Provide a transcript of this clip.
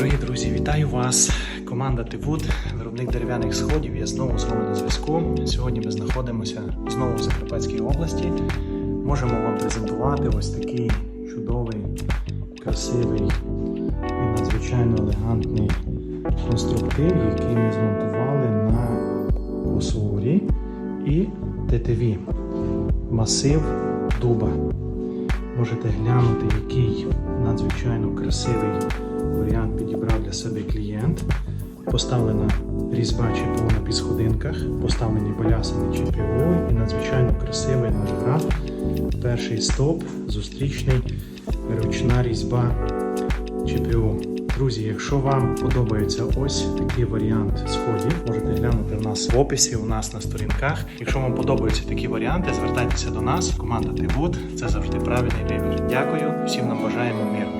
Дорогі друзі, вітаю вас! Команда Тивуд, виробник дерев'яних сходів. Я знову з вами на зв'язку. Сьогодні ми знаходимося знову в Закарпатській області. Можемо вам презентувати ось такий чудовий, красивий і надзвичайно елегантний конструктив, який ми змонтували на косурі і тетиві. Масив дуба. Можете глянути, який надзвичайно красивий варіант себе клієнт. Поставлена різьба ЧПУ на підсходинках, поставлені балясини ЧПУ і надзвичайно красивий наш граф. Перший стоп, зустрічний, ручна різьба ЧПУ. Друзі, якщо вам подобається ось такий варіант сходів, можете глянути в нас в описі, у нас на сторінках. Якщо вам подобаються такі варіанти, звертайтеся до нас. Команда Тивуд це завжди правильний вибір. Дякую, всім нам бажаємо миру.